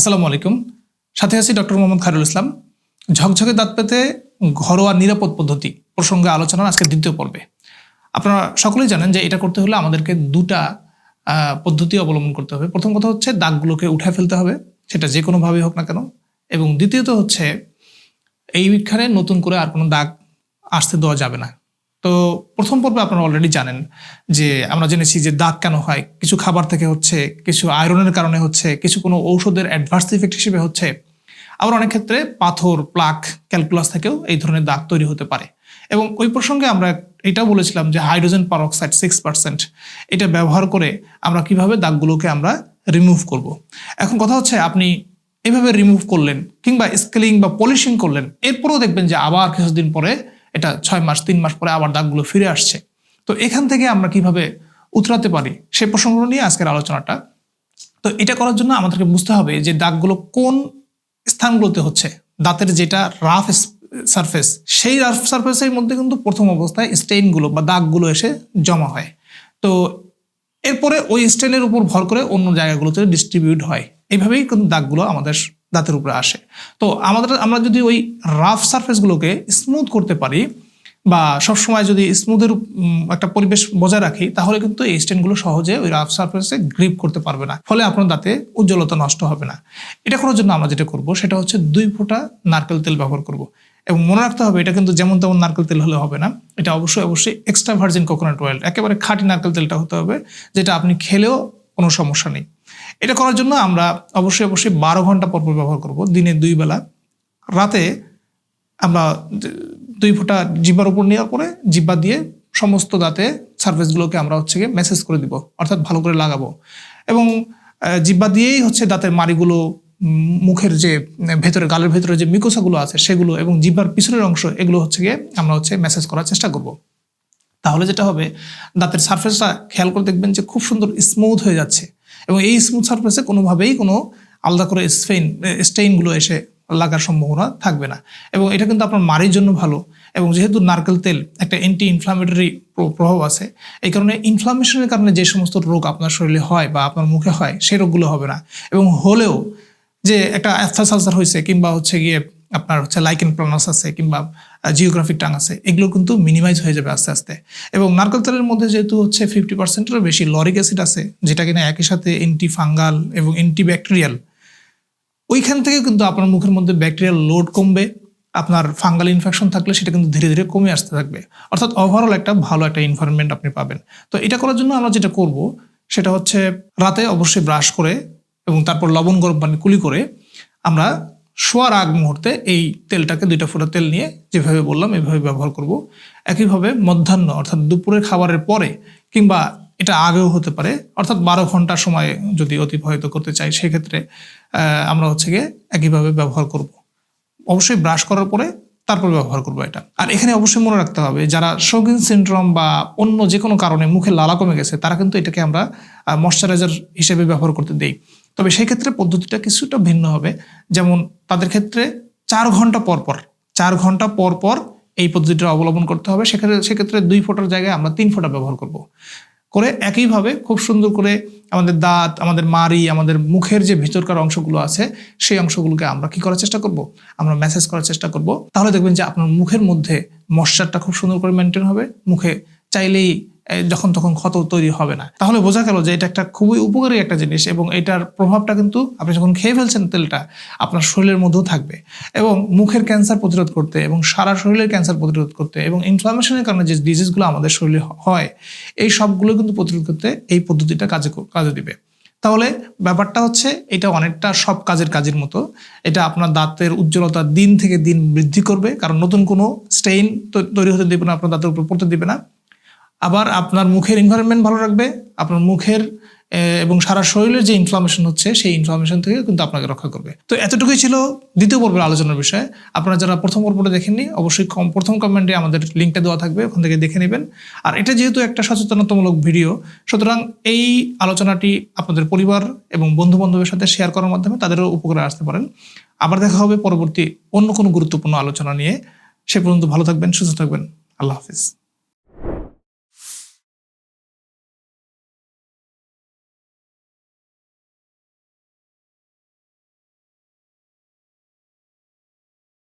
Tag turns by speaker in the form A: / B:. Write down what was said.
A: আসসালামু আলাইকুম। সাথে আছি ডক্টর মোহাম্মদ খায়রুল ইসলাম। ঝকঝকে দাঁত পেতে ঘরোয়া নিরাপদ পদ্ধতি প্রসঙ্গে আলোচনার আজকে দ্বিতীয় পর্বে। আপনারা সকলেই জানেন যে এটা করতে হলে আমাদেরকে দুটা পদ্ধতি অবলম্বন করতে হবে। প্রথম কথা হচ্ছে দাগগুলোকে উঠায় ফেলতে হবে, সেটা যে কোনোভাবেই হোক না কেন। এবং দ্বিতীয়ত হচ্ছে, এই এইখানে নতুন করে আর কোনো দাগ আসতে দেওয়া যাবে না। তো প্রথম পর্বে আপনারা অলরেডি জানেন যে আমরা জেনেছি যে দাগ কেন হয়, কিছু খাবার থেকে হচ্ছে, কিছু আয়রনের কারণে হচ্ছে, কিছু কোনো ঔষধের অ্যাডভার্স ইফেক্ট হিসেবে হচ্ছে আবার অনেক ক্ষেত্রে পাথর প্লাক ক্যালকুলাস থেকেও এই ধরনের দাগ তৈরি হতে পারে এবং ওই প্রসঙ্গে আমরা এটাও বলেছিলাম যে হাইড্রোজেন পারঅক্সাইড সিক্স পার্সেন্ট এটা ব্যবহার করে আমরা কীভাবে দাগগুলোকে আমরা রিমুভ করব। এখন কথা হচ্ছে আপনি এভাবে রিমুভ করলেন কিংবা স্কেলিং বা পলিশিং করলেন, এরপরেও দেখবেন যে আবার কিছুদিন পরে এটা ছয় মাস, তিন মাস পরে আবার দাগগুলো ফিরে আসছে। তো এখান থেকে আমরা কীভাবে উতরাতে পারি? সে প্রসঙ্গ নিয়ে আজকের আলোচনাটা। তো এটা করার জন্য আমাদেরকে বুঝতে হবে যে দাগগুলো কোন স্থানগুলোতে হচ্ছে। দাঁতের যেটা রাফ সারফেস সেই রাফ সারফেসের মধ্যে কিন্তু প্রথম অবস্থায় স্টেইনগুলো বা দাগগুলো এসে জমা হয়। তো এরপরে ওই স্টেনের উপর ভর করে অন্য জায়গাগুলোতে ডিস্ট্রিবিউট হয়। এইভাবেই কিন্তু দাগগুলো আমাদের দাঁতের উপরে আসে। তো আমাদের, আমরা যদি ওই রাফ সারফেসগুলোকে স্মুথ করতে পারি বা সবসময় যদি স্মুথের একটা পরিবেশ বজায় রাখি, তাহলে কিন্তু এই স্টেনগুলো সহজে ওই রাফ সারফেসে গ্রিপ করতে পারবে না। ফলে আপনার দাঁতে উজ্জ্বলতা নষ্ট হবে না। এটা করার জন্য আমরা যেটা করব, সেটা হচ্ছে দুই ফোঁটা নারকেল তেল ব্যবহার করব। এবং মনে রাখতে হবে, এটা কিন্তু যেমন তেমন নারকেল তেল হলে হবে না। এটা অবশ্যই অবশ্যই এক্সট্রা ভার্জিন কোকোনাট অয়েল একেবারে খাঁটি নারকেল তেলটা হতে হবে, যেটা আপনি খেলেও কোনো সমস্যা নেই। এটা করার জন্য আমরা অবশ্যই অবশ্যই বারো ঘণ্টা পর পর ব্যবহার করব, দিনে দুই বেলা। রাতে আমরা দুই ফোঁটা জিব্বার উপর নেওয়ার পরে জিব্বা দিয়ে সমস্ত দাঁতে সার্ফেসগুলোকে আমরা হচ্ছে গিয়ে মেসেজ করে দিব, অর্থাৎ ভালো করে লাগাবো। এবং জিব্বা দিয়েই হচ্ছে দাঁতের মাড়িগুলো মুখের যে, ভেতরে, গালের ভেতরে যে মিকোসাগুলো আছে সেগুলো এবং জিব্বার পিছনের অংশ এগুলো হচ্ছে গিয়ে আমরা হচ্ছে মেসেজ করার চেষ্টা করব। তাহলে যেটা হবে, দাঁতের সারফেসটা খেয়াল করে দেখবেন যে খুব সুন্দর স্মুথ হয়ে যাচ্ছে। এবং এই স্মুথ সারফেসে কোনোভাবেই কোনো আলাদা করে স্পেইন স্টেইনগুলো এসে লাগার সম্ভাবনা থাকবে না। এবং এটা কিন্তু আপনার মারির জন্য ভালো। এবং যেহেতু নারকেল তেল একটা অ্যান্টি ইনফ্লামেটরি প্রভাব আছে, এই কারণে ইনফ্লামেশনের কারণে যে সমস্ত রোগ আপনার শরীরে হয় বা আপনার মুখে হয় সেই রোগগুলো হবে না। এবং হলেও যে একটা আলসার হয়েছে কিংবা হচ্ছে গিয়ে আপনার হচ্ছে লাইকেন প্লানাস আছে কিংবা জিওগ্রাফিক টাং আছে। এগুলো কিন্তু মিনিমাইজ হয়ে যাবে আস্তে আস্তে। এবং নারকেল তেলের মধ্যে যেহেতু হচ্ছে ফিফটি পার্সেন্টেরও বেশি লরিক অ্যাসিড আছে, যেটা কিনা একই সাথে অ্যান্টি ফাঙ্গাল এবং অ্যান্টি ব্যাকটেরিয়াল ওইখান থেকে কিন্তু আপনার মুখের মধ্যে ব্যাকটেরিয়াল লোড কমবে, আপনার ফাঙ্গাল ইনফেকশন থাকলে সেটা কিন্তু ধীরে ধীরে কমে আসতে থাকবে। অর্থাৎ ওভারঅল একটা ভালো একটা এনভায়রনমেন্ট আপনি পাবেন। তো এটা করার জন্য আমরা যেটা করব, সেটা হচ্ছে রাতে অবশ্যই ব্রাশ করে এবং তারপর লবণ গরম পানি কুলি করে আমরা শোয়ার আগ মুহূর্তে এই তেলটাকে দুইটা ফোঁটা তেল নিয়ে যেভাবে বললাম, এভাবে ব্যবহার করব। একইভাবে মধ্যাহ্ন, অর্থাৎ দুপুরের খাবারের পরে, কিংবা এটা আগেও হতে পারে, অর্থাৎ বারো ঘণ্টা সময় যদি অতিবাহিত করতে চাই, সেক্ষেত্রে আমরা হচ্ছে গিয়ে একইভাবে ব্যবহার করব। অবশ্যই ব্রাশ করার পরে তারপর ব্যবহার করব এটা। আর এখানে অবশ্যই মনে রাখতে হবে, যারা শৌখিন সিন্ড্রোম বা অন্য যে কোনো কারণে মুখে লালা কমে গেছে, তারা কিন্তু এটাকে আমরা ময়শ্চারাইজার হিসেবে ব্যবহার করতে দেই। তবে সেই ক্ষেত্রে পদ্ধতিটা কিছুটা ভিন্ন হবে। যেমন তাদের ক্ষেত্রে চার ঘণ্টা পর পর, চার ঘণ্টা পর পর এই পদ্ধতিটা অবলম্বন করতে হবে। সেক্ষেত্রে সেক্ষেত্রে দুই ফোঁটার জায়গায় আমরা তিন ফোঁটা ব্যবহার করব। করে একইভাবে খুব সুন্দর করে আমাদের দাঁত, আমাদের মাড়ি, আমাদের মুখের যে ভিতরকার অংশগুলো আছে, সেই অংশগুলোকে আমরা কি করার চেষ্টা করব? আমরা মেসেজ করার চেষ্টা করব। তাহলে দেখবেন যে আপনার মুখের মধ্যে মশ্চারটা খুব সুন্দর করে মেনটেন হবে। মুখে চাইলেই যখন তখন ক্ষত তৈরি হবে না। তাহলে বোঝা গেল যে এটা একটা খুবই উপকারী একটা জিনিস এবং এটার প্রভাবটা কিন্তু আপনি যখন খেয়ে ফেলছেন তেলটা, আপনার শরীরের মধ্যেও থাকবে এবং মুখের ক্যান্সার প্রতিরোধ করতে এবং সারা শরীরের ক্যান্সার প্রতিরোধ করতে এবং ইনফ্লামেশনের কারণে যে ডিজিজগুলো আমাদের শরীরে হয়, এই সবগুলো কিন্তু প্রতিরোধ করতে এই পদ্ধতিটা কাজে কাজে দিবে। তাহলে ব্যাপারটা হচ্ছে এটা অনেকটা সব কাজের কাজের মতো। এটা আপনার দাঁতের উজ্জ্বলতা দিন থেকে দিন বৃদ্ধি করবে, কারণ নতুন কোনো স্টেইন তৈরি হতে দেবে না, আপনার দাঁতের উপর পড়তে দেবে না। আবার আপনার মুখের এনভায়রনমেন্ট ভালো রাখবে, আপনার মুখের এবং সারা শরীরের যে ইনফ্লামেশন হচ্ছে, সেই ইনফ্লামেশন থেকে কিন্তু আপনাকে রক্ষা করবে। তো এতটুকুই ছিল দ্বিতীয় পর্বের আলোচনার বিষয়। আপনারা যারা প্রথম পর্বটা দেখেননি, অবশ্যই কম, প্রথম কমেন্টে আমাদের লিঙ্কটা দেওয়া থাকবে, ওখান থেকে দেখে নেবেন। আর এটা যেহেতু একটা সচেতনতামূলক ভিডিও সুতরাং এই আলোচনাটি আপনাদের পরিবার এবং বন্ধু বান্ধবের সাথে শেয়ার করার মাধ্যমে তাদেরও উপকারে আসতে পারেন। আবার দেখা হবে পরবর্তী অন্য কোনো গুরুত্বপূর্ণ আলোচনা নিয়ে। সে পর্যন্ত ভালো থাকবেন, সুস্থ থাকবেন। আল্লাহ হাফিজ।